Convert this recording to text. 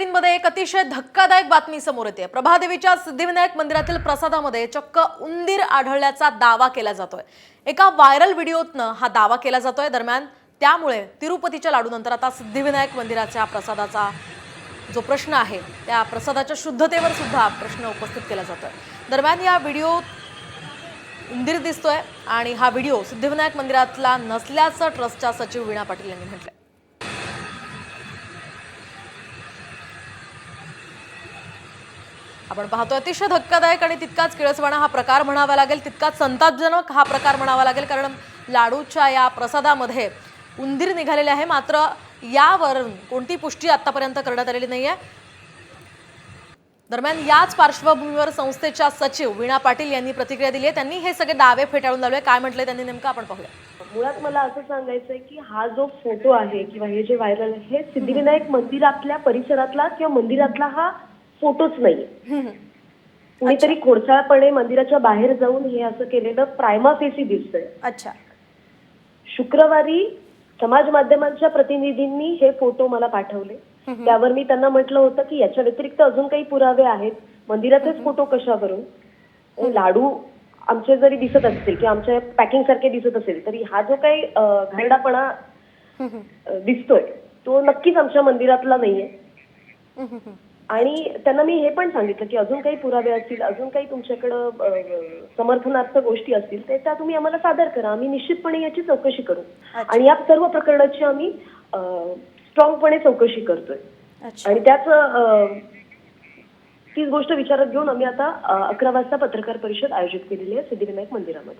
रत्नागिरीमध्ये एक अतिशय धक्कादायक बातमी समोर येते. प्रभादेवीच्या सिद्धिविनायक मंदिरातील प्रसादामध्ये चक्क उंदीर आढळल्याचा दावा केला जातोय. एका व्हायरल व्हिडिओतनं हा दावा केला जातोय. दरम्यान त्यामुळे तिरुपतीच्या लाडूनंतर आता सिद्धिविनायक मंदिराच्या प्रसादाचा जो प्रश्न आहे त्या प्रसादाच्या शुद्धतेवर सुद्धा प्रश्न उपस्थित केला जातोय. दरम्यान या व्हिडिओत उंदीर दिसतोय आणि हा व्हिडिओ सिद्धिविनायक मंदिरातला नसल्याचं ट्रस्टच्या सचिव वीणा पाटील यांनी म्हटलंय. आपण पाहतो अतिशय धक्कादायक आणि तितकाच किळसवाणा हा प्रकार म्हणावा लागेल तितकाच संतापजनक हा प्रकार म्हणावा लागेल कारण लाडूच्या या प्रसादामध्ये उंदीर निघालेले आहे. मात्र यावर कोणती पुष्टी आतापर्यंत करण्यात आलेली नाहीये. दरम्यान याच पार्श्वभूमीवर संस्थेच्या सचिव वीणा पाटील यांनी प्रतिक्रिया दिली आहे. त्यांनी हे सगळे दावे फेटाळून लावले. काय म्हटलंय त्यांनी नेमकं आपण पाहूया. मुळात मला असं सांगायचंय की हा जो फोटो आहे किंवा हे जे व्हायरल आहे हे सिद्धिविनायक मंदिरातल्या परिसरातला किंवा मंदिरातला हा फोटोच नाही कुणीतरी खोडसाळपणे मंदिराच्या बाहेर जाऊन हे असं केलेलं प्रायमा फेसी दिसतंय. अच्छा. शुक्रवारी समाज माध्यमांच्या प्रतिनिधींनी हे फोटो मला पाठवले. त्यावर मी त्यांना म्हटलं होतं की याच्या व्यतिरिक्त अजून काही पुरावे आहेत. मंदिराचेच फोटो कशावरून लाडू आमचे जरी दिसत असतील किंवा आमच्या पॅकिंग सारखे दिसत असेल तरी हा जो काही अं, दिसतोय तो नक्कीच आमच्या मंदिरातला नाहीये. आणि त्यांना मी हे पण सांगितलं की अजून काही पुरावे असतील अजून काही तुमच्याकडं समर्थनार्थ गोष्टी असतील तर त्या तुम्ही आम्हाला सादर करा. आम्ही निश्चितपणे याची चौकशी करू. आणि या सर्व प्रकरणाची आम्ही स्ट्रॉंगपणे चौकशी करतोय. आणि त्याच तीच गोष्ट विचारात घेऊन आम्ही आता अकरा वाजता पत्रकार परिषद आयोजित केलेली आहे सिद्धिविनायक मंदिरामध्ये.